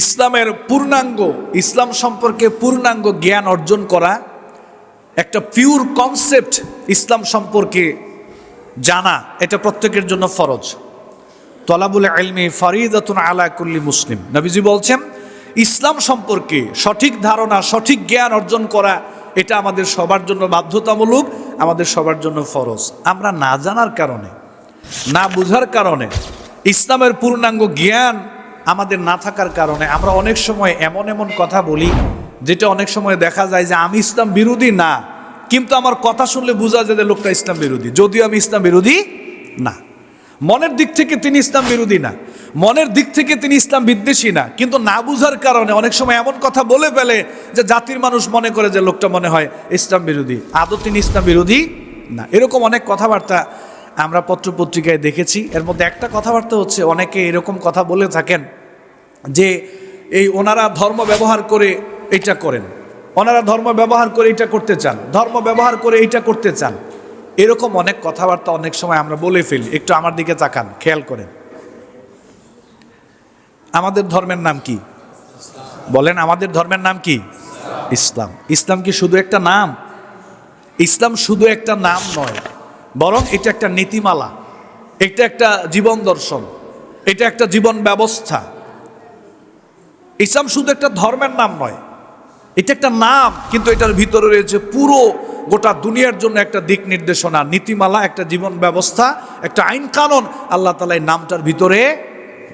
ইসলামের পূর্ণাঙ্গ, ইসলাম সম্পর্কে পূর্ণাঙ্গ জ্ঞান অর্জন করা একটা পিওর কনসেপ্ট ইসলাম সম্পর্কে জানা, এটা প্রত্যেকের জন্য ফরজ। তলাবুল আলমি ফরিদাতুন আলা কুল্লি মুসলিম। নবীজি বলছেন, ইসলাম সম্পর্কে সঠিক ধারণা, সঠিক জ্ঞান অর্জন করা, এটা আমাদের সবার জন্য বাধ্যতামূলক, আমাদের সবার জন্য ফরজ। আমরা না জানার কারণে, না বুঝার কারণে, ইসলামের পূর্ণাঙ্গ জ্ঞান আমাদের না থাকার কারণে আমরা অনেক সময় এমন এমন কথা বলি, যেটা অনেক সময় দেখা যায় যে আমি ইসলাম বিরোধী না, কিন্তু আমার কথা শুনলে বোঝা যায় যে লোকটা ইসলাম বিরোধী। যদিও আমি ইসলাম বিরোধী না। মনের দিক থেকে তিনি ইসলাম বিরোধী না। মনের দিক থেকে তিনি ইসলাম বিদ্বেষী না। কিন্তু না বুঝার কারণে অনেক সময় এমন কথা বলে ফেলে যে জাতির মানুষ মনে করে যে লোকটা মনে হয় ইসলাম বিরোধী। আদৌ তিনি ইসলাম বিরোধী না। এরকম অনেক কথাবার্তা আমরা পত্রপত্রিকায় দেখেছি। এর মধ্যে একটা কথাবার্তা হচ্ছে, অনেকে এরকম কথা বলে থাকেন যে এই ওনারা ধর্ম ব্যবহার করে এটা করেন। ওনারা ধর্ম ব্যবহার করে এটা করতে চান, ধর্ম ব্যবহার করে এটা করতে চান। এরকম অনেক কথাবার্তা অনেক সময় আমরা বলে ফেলি। একটু আমার দিকে তাকান, খেয়াল করেন। আমাদের ধর্মের নাম কি? বলেন, আমাদের ধর্মের নাম কি? ইসলাম। ইসলাম কি শুধু একটা নাম? ইসলাম শুধু একটা নাম নয়। বরং এটা একটা নীতিমালা, এটা একটা জীবন দর্শন, এটা একটা জীবন ব্যবস্থা। ইসলাম শুধু একটা ধর্মের নাম নয়, এটা একটা নাম, কিন্তু এটার ভিতরে রয়েছে পুরো গোটা দুনিয়ার জন্য একটা দিক নির্দেশনা, নীতিমালা, একটা জীবন ব্যবস্থা, একটা আইন কানুন, আল্লাহ তালা এই নামটার ভিতরে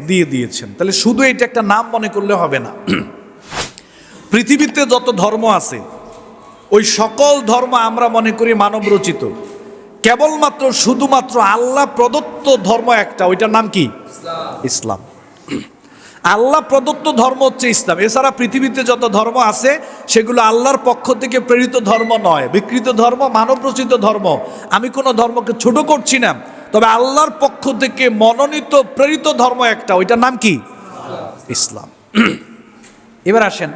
দিয়ে দিয়েছেন। তাহলে শুধু এটা একটা নাম মনে করলে হবে না। পৃথিবীতে যত ধর্ম আছে, ওই সকল ধর্ম আমরা মনে করি মানব রচিত কেবলমাত্র শুধুমাত্র আল্লাহ প্রদত্ত ধর্ম একটা, ওইটার নাম কি? ইসলাম। আল্লাহ প্রদত্ত ধর্ম হচ্ছে ইসলাম। এছাড়া পৃথিবীতে যত ধর্ম আছে, সেগুলো আল্লাহর পক্ষ থেকে প্রেরিত ধর্ম নয়, বিকৃত ধর্ম মানব রচিত ধর্ম। আমি কোনো ধর্মকে ছোট করছি না, তবে আল্লাহর পক্ষ থেকে মনোনীত, প্রেরিত ধর্ম একটা, ওইটার নাম কি? ইসলাম। এবার আসেন।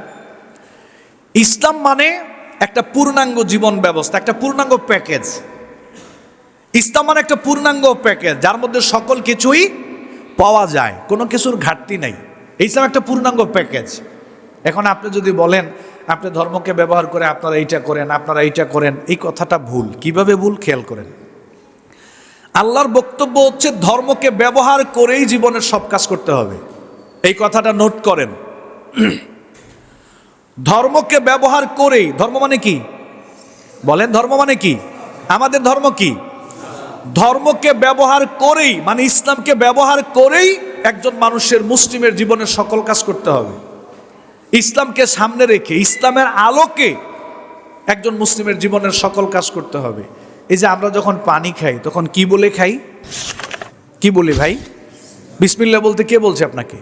ইসলাম মানে একটা পূর্ণাঙ্গ জীবন ব্যবস্থা, একটা পূর্ণাঙ্গ প্যাকেজ। ইসলাম মানে একটা পূর্ণাঙ্গ প্যাকেজ, যার মধ্যে সকল কিছুই পাওয়া যায়। কোনো কিছুর ঘাটতি নাই। ইসলাম একটা পূর্ণাঙ্গ প্যাকেজ। এখন আপনি যদি বলেন, আপনি ধর্মকে ব্যবহার করে আপনারা এইটা করেন, আপনারা এইটা করেন, এই কথাটা ভুল। কীভাবে ভুল? খেয়াল করেন। আল্লাহর বক্তব্য হচ্ছে ধর্মকে ব্যবহার করেই জীবনের সব কাজ করতে হবে। এই কথাটা নোট করেন। ধর্মকে ব্যবহার করেই, ধর্ম মানে কি? বলেন ধর্ম মানে কি? আমাদের ধর্ম কি? ধর্মকে ব্যবহার করেই মানে ইসলামকে ব্যবহার করেই একজন মানুষের মুসলিমের জীবনের সকল কাজ করতে হবে। ইসলামকে সামনে রেখে, ইসলামের আলোকে একজন মুসলিমের জীবনের সকল কাজ করতে হবে। এই যে আমরা যখন পানি খাই, তখন কি বলে খাই? কি বলি ভাই? বিসমিল্লা বলতে কে বলছে আপনাকে?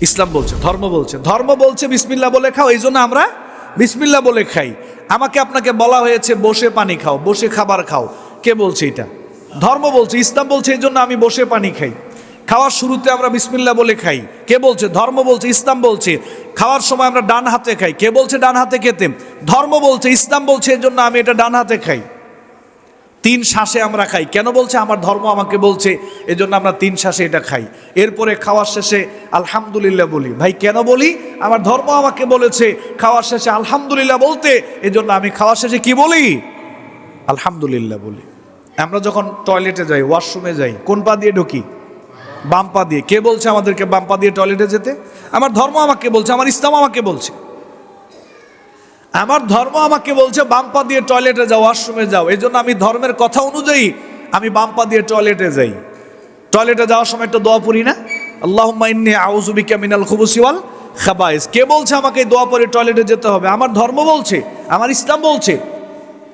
ইসলাম বলছে, ধর্ম বলছে। ধর্ম বলছে বিসমিল্লা বলে খাও, এই জন্য আমরা বিসমিল্লা বলে খাই। আমাকে আপনাকে বলা হয়েছে, বসে পানি খাও, বসে খাবার খাও। কে বলছে এটা? ধর্ম বলছে, ইসলাম বলছে, এই জন্য আমি বসে পানি খাই। খাওয়ার শুরুতে আমরা বিসমিল্লা বলে খাই। কে বলছে? ধর্ম বলছে, ইসলাম বলছে। খাওয়ার সময় আমরা ডান হাতে খাই। কে বলছে ডান হাতে খেতে? ধর্ম বলছে, ইসলাম বলছে, এই জন্য আমি এটা ডান হাতে খাই। তিন শ্বাসে আমরা খাই। কেন বলছে? আমার ধর্ম আমাকে বলছে এজন্য আমরা তিন শ্বাসে এটা খাই। এরপরে খাওয়ার শেষে আলহামদুলিল্লাহ বলি। ভাই, কেন বলি? আমার ধর্ম আমাকে বলেছে, খাওয়ার শেষে আলহামদুলিল্লাহ বলতে এজন্য আমি খাওয়ার শেষে কি বলি? আলহামদুলিল্লাহ বলি। আমরা যখন টয়লেটে যাই ওয়াশরুমে যাই, কোন পা দিয়ে ঢুকি? বাম পা দিয়ে। কে বলছে আমাদেরকে বাম পা দিয়ে টয়লেটে যেতে? আমার ধর্ম আমাকে বলছে, আমার ইসলাম আমাকে বলছে। আমার ধর্ম আমাকে বলছে, বাম পা দিয়ে টয়লেটে যাও ওয়াশরুমে যাও। এই জন্য আমি ধর্মের কথা অনুযায়ী আমি বাম পা দিয়ে টয়লেটে যাই। টয়লেটে যাওয়ার সময় একটা দোয়া পড়ি না? আল্লাহ ইন্নি আউজুবিকা মিনাল খুবুসিওয়াল খাবাইস। কে বলছে আমাকে দোয়া পরে টয়লেটে যেতে হবে? আমার ধর্ম বলছে, আমার ইসলাম বলছে।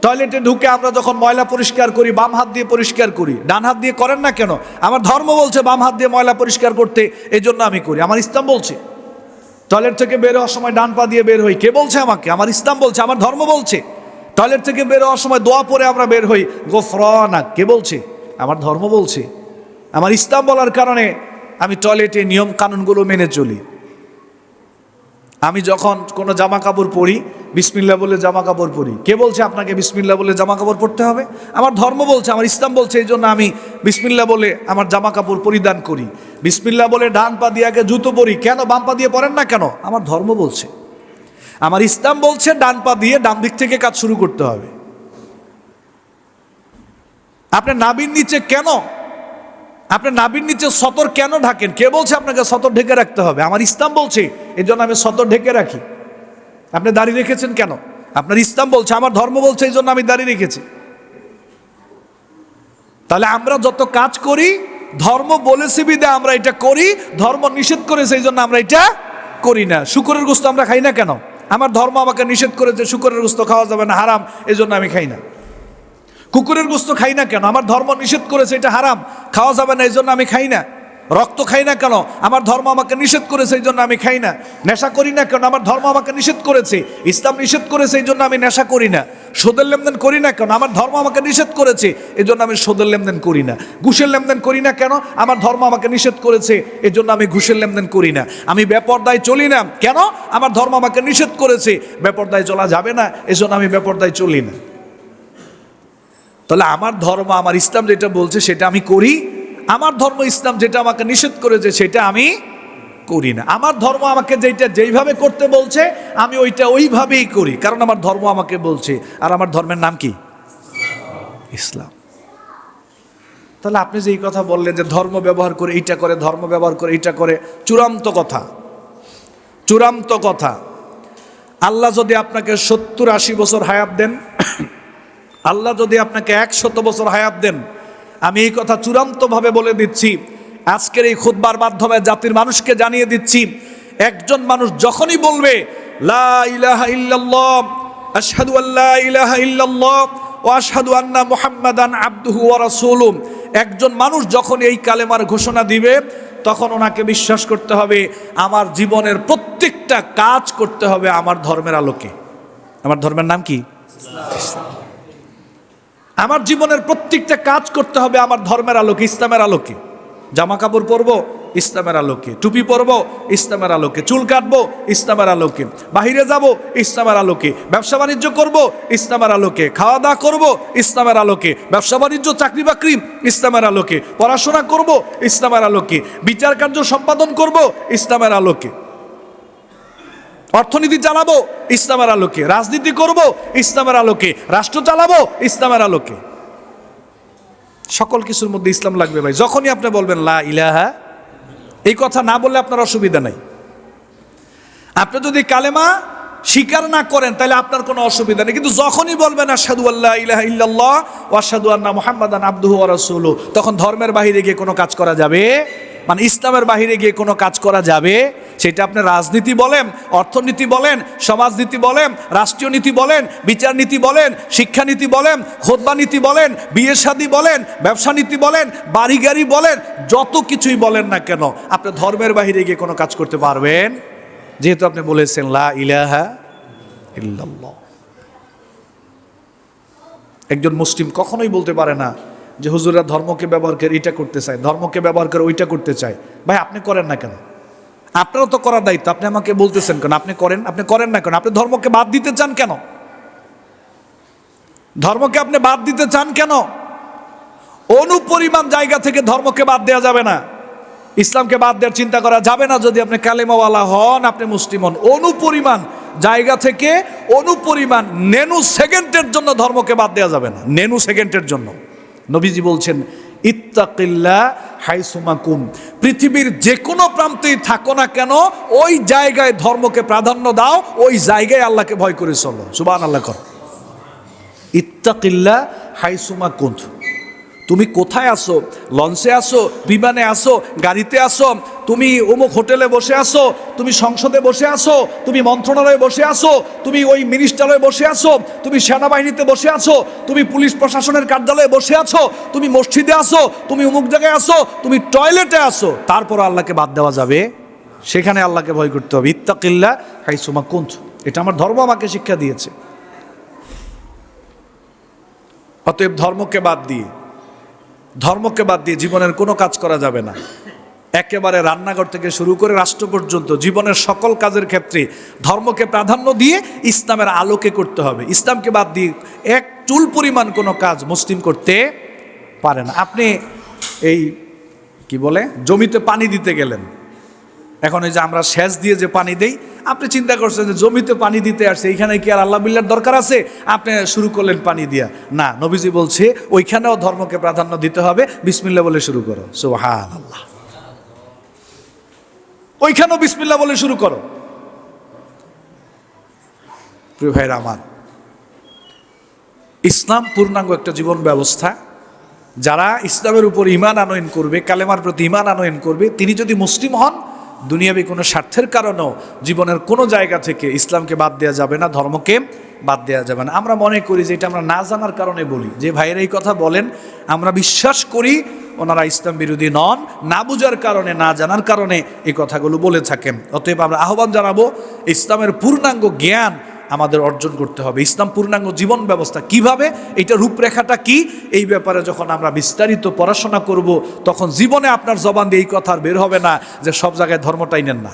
টয়লেটে ঢুকে আমরা যখন ময়লা পরিষ্কার করি, বাম হাত দিয়ে পরিষ্কার করি, ডান হাত দিয়ে করেন না কেন? আমার ধর্ম বলছে বাম হাত দিয়ে ময়লা পরিষ্কার করতে এই জন্য আমি করি। আমার ইসলাম বলছে। টয়লেট থেকে বের হওয়ার সময় ডান পা দিয়ে বের হই। কে বলছে আমাকে? আমার ইসলাম বলছে, আমার ধর্ম বলছে। টয়লেট থেকে বের হওয়ার সময় দোয়া পরে আমরা বের হই। গোফরানা, কে বলছে? আমার ধর্ম বলছে। আমার ইসলাম বলার কারণে আমি টয়লেটে নিয়ম কানুনগুলো মেনে চলি। আমি যখন কোনো জামা কাপড় পরি বিসমিল্লা বলে জামা কাপড় পরি। কে বলছে আপনাকে বিসমিল্লা বলে জামা কাপড় পরতে হবে? আমার ধর্ম বলছে, আমার ইসলাম বলছে, এই জন্য আমি বিসমিল্লা বলে আমার জামা কাপড় পরিধান করি। বিসমিল্লা বলে ডান পা দিয়ে আগে জুতো পরি। কেন বাম পা দিয়ে পরেন না কেন? আমার ধর্ম বলছে। আমার ইসলাম বলছে, ডান পা দিয়ে ডান দিক থেকে কাজ শুরু করতে হবে। আপনার নাবির নিচে কেন? আপনার নাবির নিচে সতর কেন ঢাকেন? কে বলছে আপনাকে সতর ঢেকে রাখতে হবে? আমার ইসলাম বলছে, এই জন্য আমি সতর ঢেকে রাখি। আপনি দাঁড়িয়ে রেখেছেন কেন? আপনার ইসলাম বলছে, আমার ধর্ম বলছে, এই জন্য আমি দাঁড়িয়ে রেখেছি। তাহলে আমরা যত কাজ করি, ধর্ম বলেছে বিদে আমরা এটা করি, ধর্ম নিষেধ করেছে, এই জন্য আমরা এটা করি না। শুকরের গোস্ত আমরা খাই না কেন? আমার ধর্ম আমাকে নিষেধ করেছে, শুকরের গোস্ত খাওয়া যাবে না, হারাম, এই জন্য আমি খাই না। কুকুরের গোস্ত খাই না কেন? আমার ধর্ম নিষেধ করেছে, এটা হারাম, খাওয়া যাবে না, এই জন্য আমি খাই না। রক্ত খাই না কেন? আমার ধর্ম আমাকে নিষেধ করেছে এই জন্য আমি খাই না। নেশা করি না কেন? আমার ধর্ম আমাকে নিষেধ করেছে। ইসলাম নিষেধ করেছে এই জন্য আমি নেশা করি না। সোদের লেনদেন করি না কেন? আমার ধর্ম আমাকে নিষেধ করেছে এই জন্য আমি সোদের লেনদেন করি না। ঘুষের লেনদেন করি না কেন? আমার ধর্ম আমাকে নিষেধ করেছে এই জন্য আমি ঘুষের লেনদেন করি না। আমি বেপর্দায় চলি না। কেন? আমার ধর্ম আমাকে নিষেধ করেছে। বেপর্দায় চলা যাবে না। এই জন্য আমি বেপর্দায় চলি না। তাহলে আমার ধর্ম, আমার ইসলাম যেটা বলছে সেটা আমি করি আমার ধর্ম ইসলাম যেটা আমাকে নিষেধ করেছে, সেটা আমি করি না। আমার ধর্ম আমাকে যেটা যেইভাবে করতে বলছে, আমি ওইটা ওইভাবেই করি। কারণ আমার ধর্ম আমাকে বলছে। আর আমার ধর্মের নাম কি? ইসলাম। তাহলে আপনি যে এই কথা বললেন যে ধর্ম ব্যবহার করে এইটা করে, ধর্ম ব্যবহার করে এইটা করে, চূড়ান্ত কথা। চূড়ান্ত কথা। আল্লাহ যদি আপনাকে সত্তর আশি বছর হায়াত দেন, আল্লাহ যদি আপনাকে একশত বছর হায়াত দেন আমি এই কথা চূড়ান্তভাবে বলে দিচ্ছি। আজকের এই খুতবার মাধ্যমে জাতির মানুষকে জানিয়ে দিচ্ছি, একজন মানুষ যখনই বলবে, লা ইলাহা ইলাহা আবদুহু একজন মানুষ যখন এই কালেমার ঘোষণা দিবে, তখন ওনাকে বিশ্বাস করতে হবে, আমার জীবনের প্রত্যেকটা কাজ করতে হবে আমার ধর্মের আলোকে। আমার ধর্মের নাম কি? আমার জীবনের প্রত্যেকটা কাজ করতে হবে আমার ধর্মের আলোকে ইসলামের আলোকে জামা কাপড় পরবো ইসলামের আলোকে টুপি পরবো ইসলামের আলোকে চুল কাটবো ইসলামের আলোকে বাহিরে যাব ইসলামের আলোকে ব্যবসা বাণিজ্য করব ইসলামের আলোকে খাওয়া দাওয়া করব ইসলামের আলোকে ব্যবসা বাণিজ্য চাকরি বাকরি ইসলামের আলোকে পড়াশোনা করব ইসলামের আলোকে বিচার কার্য সম্পাদন করব ইসলামের আলোকে অর্থনীতি চালাবো, ইসলামের আলোকে। রাজনীতি করব, ইসলামের আলোকে। রাষ্ট্র চালাবো, ইসলামের আলোকে। সকল কিছুর মধ্যে ইসলাম লাগবে ভাই। যখনই আপনি বলবেন, লা ইলাহা, এই কথা না বললে আপনার অসুবিধা নাই। আপনি যদি কালেমা স্বীকার না করেন, তাহলে আপনার কোনো অসুবিধা নেই। কিন্তু যখনই বলবেন আসাদু আল্লাহ ইলাহা ইল্লাল্লাহ ও আসাদু আন্না মুহাম্মাদান আব্দুহু ওয়া রাসূলু তখন ধর্মের বাহিরে গিয়ে কোনো কাজ করা যাবে মানে ইসলামের বাহিরে গিয়ে কোনো কাজ করা যাবে? সেটা আপনি রাজনীতি বলেন, অর্থনীতি বলেন, সমাজনীতি বলেন, রাষ্ট্রীয় নীতি বলেন, বিচার নীতি বলেন শিক্ষানীতি বলেন, খোদবা নীতি বলেন, বিয়ে শাদী বলেন, ব্যবসা নীতি বলেন, বাড়ি গাড়ি বলেন, যত কিছুই বলেন না কেন, আপনি ধর্মের বাহিরে গিয়ে কোনো কাজ করতে পারবেন? যেহেতু আপনি বলেছেন, লা ইলাহা ইল্লাল্লাহ। একজন মুসলিম কখনোই বলতে পারে না যে হুজুরা ধর্মকে ব্যবহার করে এটা করতে চায়, ধর্মকে ব্যবহার করে ওইটা করতে চায়। ভাই, আপনি করেন না কেন? আপনারও তো করার দায়িত্ব। আপনি আমাকে বলতেছেন কেন? আপনি করেন আপনি করেন না কেন? আপনি ধর্মকে বাদ দিতে চান কেন? ধর্মকে আপনি বাদ দিতে চান কেন? অনুপরিমাণ জায়গা থেকে ধর্মকে বাদ দেওয়া যাবে না। ইসলামকে বাদ দেওয়ার চিন্তা করা যাবে না যদি আপনি কালেমাওয়ালা হন, আপনি মুসলিম হন। অনুপরিমাণ জায়গা থেকে অনুপরিমাণ নেনু সেকেন্ডের জন্য ধর্মকে বাদ দেওয়া যাবে না। নেনু সেকেন্ডের জন্য। নবীজি বলছেন, ইত্তাকিল্লা হাইসুমাকুম। পৃথিবীর যে কোনো প্রান্তেই থাকো না কেন, ওই জায়গায় ধর্মকে প্রাধান্য দাও, ওই জায়গায় আল্লাহকে ভয় করে চলো। সুবান আল্লাহ কর। ইত্তাকিল্লা হাইসুমা কুন্ত তুমি কোথায় আসো লঞ্চে আসো বিমানে আসো গাড়িতে আসো তুমি অমুক হোটেলে বসে আসো তুমি সংসদে বসে আসো তুমি মন্ত্রণালয়ে বসে আসো তুমি ওই মিনিস্টারয়ে বসে আসো তুমি সেনাবাহিনীতে বসে আছো? তুমি পুলিশ প্রশাসনের কার্যালয়ে বসে আছো? তুমি মসজিদে আসো তুমি অমুক জায়গায় আসো তুমি টয়লেটে আসো তারপর আল্লাহকে বাদ দেওয়া যাবে। সেখানে আল্লাহকে ভয় করতে হবে। ইত্তাকিল্লা হাইসুমা কুন্ত। এটা আমার ধর্ম আমাকে শিক্ষা দিয়েছে। অতএব ধর্মকে বাদ দিয়ে ধর্মকে বাদ দিয়ে জীবনের কোনো কাজ করা যাবে না। একেবারে রান্নাঘর থেকে শুরু করে রাষ্ট্র পর্যন্ত জীবনের সকল কাজের ক্ষেত্রে ধর্মকে প্রাধান্য দিয়ে ইসলামের আলোকে করতে হবে। ইসলামকে বাদ দিয়ে এক চুল পরিমাণ কোনো কাজ মুসলিম করতে পারে না। আপনি এই কি বলে? জমিতে পানি দিতে গেলেন। এখন ওই যে আমরা সেচ দিয়ে যে পানি দেই, আপনি চিন্তা করছেন যে জমিতে পানি দিতে আসছে, এইখানে কি আর আল্লাহ বিল্লার দরকার আছে? আপনি শুরু করলেন পানি দিয়া। না, নবীজি বলছে, ওইখানেও ধর্মকে প্রাধান্য দিতে হবে বিসমিল্লা বলে শুরু করো। সোহান আল্লাহ ওইখানেও বিসমিল্লা বলে শুরু করো। প্রিয় ভাইরা আমার, ইসলাম পূর্ণাঙ্গ একটা জীবন ব্যবস্থা। যারা ইসলামের উপর ইমান আনয়ন করবে, কালেমার প্রতি ইমান আনয়ন করবে, তিনি যদি মুসলিম হন দুনিয়াবি কোনো স্বার্থের কারণেও জীবনের কোনো জায়গা থেকে ইসলামকে বাদ দেওয়া যাবে না, ধর্মকে বাদ দেওয়া যাবে না। আমরা মনে করি যে এটা আমরা না জানার কারণে বলি। যে ভাইয়েরা এই কথা বলেন, আমরা বিশ্বাস করি ওনারা ইসলাম বিরোধী নন। না বুঝার কারণে, না জানার কারণে এই কথাগুলো বলে থাকেন। অতএব আমরা আহ্বান জানাব, ইসলামের পূর্ণাঙ্গ জ্ঞান আমাদের অর্জন করতে হবে। ইসলাম পূর্ণাঙ্গ জীবন ব্যবস্থা কীভাবে? এটা রূপরেখাটা কি? এই ব্যাপারে যখন আমরা বিস্তারিত পড়াশোনা করব, তখন জীবনে আপনার জবান দিয়ে এই কথা আর বের হবে না যে সব জায়গায় ধর্মটাই নেন না।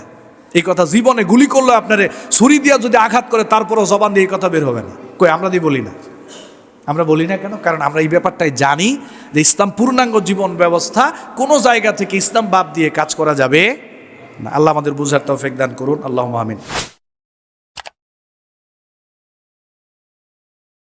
এই কথা জীবনে গুলি করলে আপনারে ছুরি দিয়া যদি আঘাত করে, তারপরও জবান দিয়ে এই কথা বের হবে না। কই, আমরা দিয়ে বলি না? আমরা বলি না কেন? কারণ আমরা এই ব্যাপারটাই জানি যে ইসলাম পূর্ণাঙ্গ জীবন ব্যবস্থা কোনো জায়গা থেকে ইসলাম বাদ দিয়ে কাজ করা যাবে না। আল্লাহ আমাদের বুঝার তৌফিক দান করুন। আল্লাহ আমিন।